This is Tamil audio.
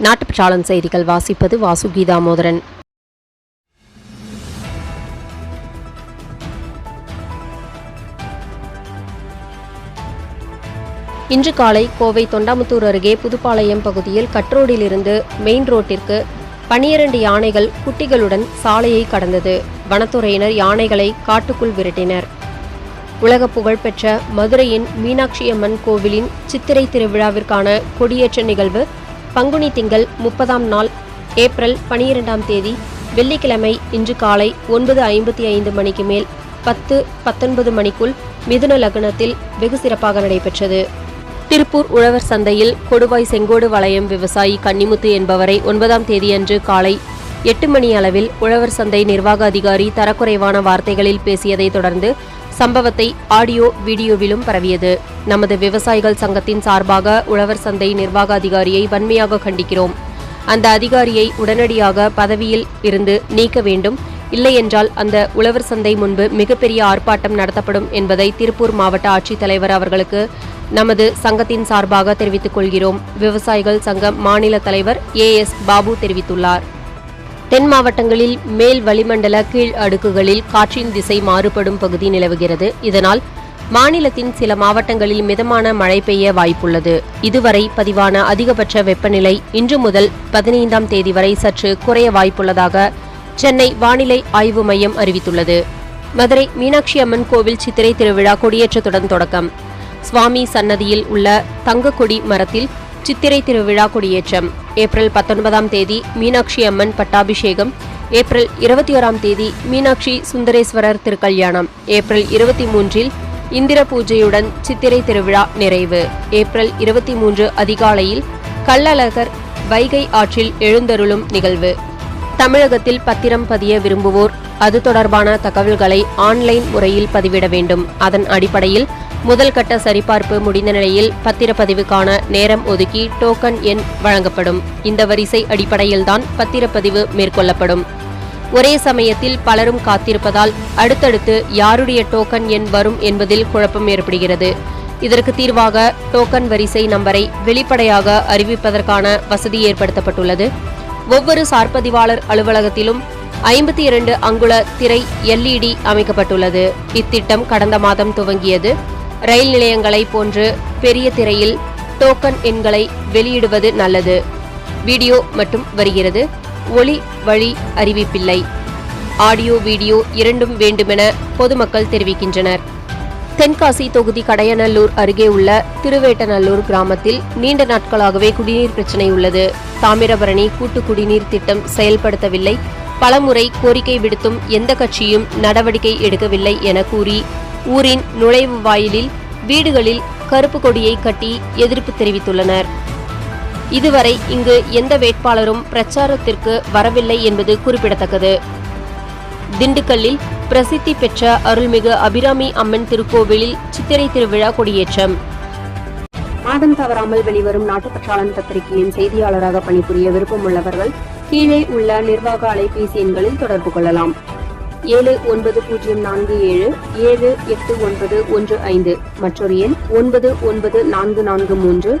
நாட்டுப்பற்றாளன் செய்திகள் வாசிப்பது வாசுகி தாமோதரன் இன்று காலை கோவை தொண்டாமுத்தூர் அருகே புதுப்பாளையம் பகுதியில் கட்ரோடிலிருந்து மெயின் ரோட்டிற்கு பனிரண்டு யானைகள் குட்டிகளுடன் சாலையை கடந்தது. வனத்துறையினர் யானைகளை காட்டுக்குள் விரட்டினர். உலக புகழ்பெற்ற மதுரையின் மீனாட்சி அம்மன் கோவிலின் சித்திரை திருவிழாவிற்கான கொடியேற்ற நிகழ்வு பங்குனி திங்கள் முப்பதாம் நாள் ஏப்ரல் பனிரெண்டாம் தேதி வெள்ளிக்கிழமை இன்று காலை ஒன்பது ஐம்பத்தி ஐந்து மணிக்கு மேல் பத்து பத்தொன்பது மணிக்குள் மிதுன லக்னத்தில் வெகு சிறப்பாக நடைபெற்றது. திருப்பூர் உழவர் சந்தையில் கொடுவாய் செங்கோடு வளையம் விவசாயி கன்னிமுத்து என்பவரை ஒன்பதாம் தேதியன்று காலை எட்டு மணி அளவில் உழவர் சந்தை நிர்வாக அதிகாரி தரக்குறைவான வார்த்தைகளில் பேசியதைத் தொடர்ந்து சம்பவத்தை ஆடியோ வீடியோவிலும் பரவியது. நமது விவசாயிகள் சங்கத்தின் சார்பாக உழவர் சந்தை நிர்வாக அதிகாரியை வன்மையாக கண்டிக்கிறோம். அந்த அதிகாரியை உடனடியாக பதவியில் இருந்து நீக்க வேண்டும். இல்லையென்றால் அந்த உழவர் சந்தை முன்பு மிகப்பெரிய ஆர்ப்பாட்டம் நடத்தப்படும் என்பதை திருப்பூர் மாவட்ட ஆட்சித்தலைவர் அவர்களுக்கு நமது சங்கத்தின் சார்பாக தெரிவித்துக் கொள்கிறோம். விவசாயிகள் சங்க மாநில தலைவர் ஏ எஸ் பாபு தெரிவித்துள்ளார். தென் மாவட்டங்களில் மேல் வளிமண்டல கீழ் அடுக்குகளில் காற்றின் திசை மாறுபடும் பகுதி நிலவுகிறது. இதனால் மாநிலத்தின் சில மாவட்டங்களில் மிதமான மழை பெய்ய வாய்ப்புள்ளது. இதுவரை பதிவான அதிகபட்ச வெப்பநிலை இன்று முதல் பதினைந்தாம் தேதி வரை சற்று குறைய வாய்ப்புள்ளதாக சென்னை வானிலை ஆய்வு மையம் அறிவித்துள்ளது. மதுரை மீனாட்சி அம்மன் கோவில் சித்திரை திருவிழா கொடியேற்றத்துடன் தொடக்கம். சுவாமி சன்னதியில் உள்ள தங்கக்கொடி மரத்தில் சித்திரை திருவிழா கொடியேற்றம். ஏப்ரல் பத்தொன்பதாம் தேதி மீனாட்சி அம்மன் பட்டாபிஷேகம். ஏப்ரல் இருபத்தி ஓராம் தேதி மீனாட்சி சுந்தரேஸ்வரர் திருக்கல்யாணம். ஏப்ரல் இருபத்தி மூன்றில் இந்திர பூஜையுடன் சித்திரை திருவிழா நிறைவு. ஏப்ரல் இருபத்தி மூன்று அதிகாலையில் கள்ளழகர் வைகை ஆற்றில் எழுந்தருளும் நிகழ்வு. தமிழகத்தில் பத்திரம் பதிய விரும்புவோர். அது தொடர்பான தகவல்களை ஆன்லைன் முறையில் பதிவிட வேண்டும். அதன் அடிப்படையில் முதல் கட்ட சரிபார்ப்பு முடிந்த நிலையில் பத்திரப்பதிவுக்கான நேரம் ஒதுக்கி டோக்கன் எண் வழங்கப்படும். இந்த வரிசை அடிப்படையில்தான் பத்திரப்பதிவு மேற்கொள்ளப்படும். ஒரே சமயத்தில் பலரும் காத்திருப்பதால் அடுத்தடுத்து யாருடைய டோக்கன் எண் வரும் என்பதில் குழப்பம் ஏற்படுகிறது. இதற்கு தீர்வாக டோக்கன் வரிசை நம்பரை வெளிப்படையாக அறிவிப்பதற்கான வசதி ஏற்படுத்தப்பட்டுள்ளது. ஒவ்வொரு சார்பதிவாளர் அலுவலகத்திலும் ஐம்பத்தி இரண்டு அங்குல திரை எல்இடி அமைக்கப்பட்டுள்ளது. இத்திட்டம் கடந்த மாதம் துவங்கியது. ரயில் நிலையங்களை போன்று பெரிய திரையில் டோக்கன் எண்களை வெளியிடுவது நல்லது. வீடியோ மட்டும் வருகிறது. ஒளி வழி அறிவிப்பில்லை. ஆடியோ வீடியோ இரண்டும் வேண்டுமென பொதுமக்கள் தெரிவிக்கின்றனர். தென்காசி தொகுதி கடையநல்லூர் அருகே உள்ள திருவேட்டநல்லூர் கிராமத்தில் நீண்ட நாட்களாகவே குடிநீர் பிரச்சினை உள்ளது. தாமிரபரணி கூட்டு குடிநீர் திட்டம் செயல்படுத்தவில்லை. பலமுறை கோரிக்கை விடுத்தும் எந்த கட்சியும் நடவடிக்கை எடுக்கவில்லை என கூறி ஊரின் நுழைவு வாயிலில் வீடுகளில் கருப்பு கொடியை கட்டி எதிர்ப்பு தெரிவித்துள்ளனர். இதுவரை இங்கு எந்த வேட்பாளரும் பிரச்சாரத்திற்கு வரவில்லை என்பது குறிப்பிடத்தக்கது. திண்டுக்கல்லில் பிரசித்தி பெற்ற அருள்மிகு அபிராமி அம்மன் திருக்கோவிலில் சித்திரை திருவிழா கொடியேற்றம். மாதம் தவறாமல் வெளிவரும் நாட்டுப்பற்றாளன் பத்திரிகையின் செய்தியாளராக பணிபுரிய விருப்பம் உள்ளவர்கள் கீழே உள்ள நிர்வாக அலைபேசி எண்களில் தொடர்பு கொள்ளலாம். ஏழு ஒன்பது பூஜ்ஜியம் நான்கு ஏழு ஏழு எட்டு ஒன்பது ஒன்று ஐந்து மற்றொரு எண் ஒன்பது ஒன்பது நான்கு நான்கு மூன்று